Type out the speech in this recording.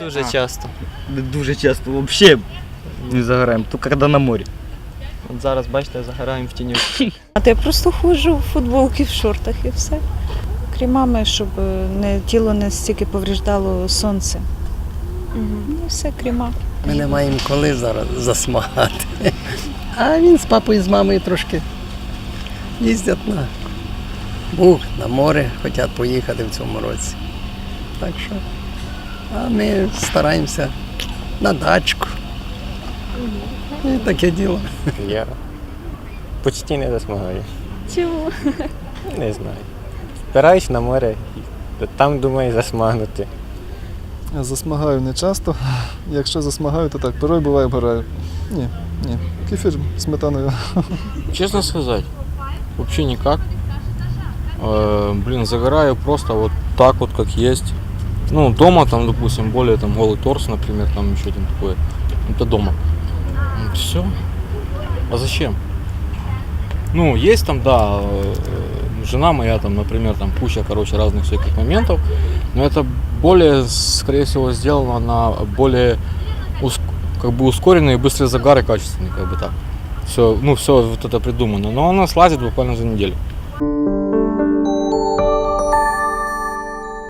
дуже А. часто. Дуже часто вообще не загораем, только когда на море. От зараз, бачите, загораємо в тіньок. А то я просто ходжу в футболці, в шортах і все. Крімами, щоб не, тіло не стільки повреждало сонце. Ну, і все, кріма. Ми не маємо коли зараз засмагати. А він з папою, і з мамою трошки їздять на Буг, на море, хочуть поїхати в цьому році. Так що, а ми стараємося на дачку. І таке діло. Я почти не засмагаю. Чому? Не знаю. Збираюсь на море, там думаю засмагнути. Засмагаю не часто. Якщо засмагаю, то так, порой буває обгораю. Ні, ні. Кефір сметаною. Честно сказать, вообще никак. Э, блин, загораю просто вот так вот, как есть. Ну, дома там, допустим, более там голый торс, например, там еще там такое. Это дома. Все. А зачем? Ну, есть там, да, э, жена моя там, например, там куча, короче, разных всяких моментов. Но это более, скорее всего, сделано на более уск- как бы ускоренный и быстрый загар и качественный, как бы так все, ну, все вот это придумано. Но она слазит буквально за неделю.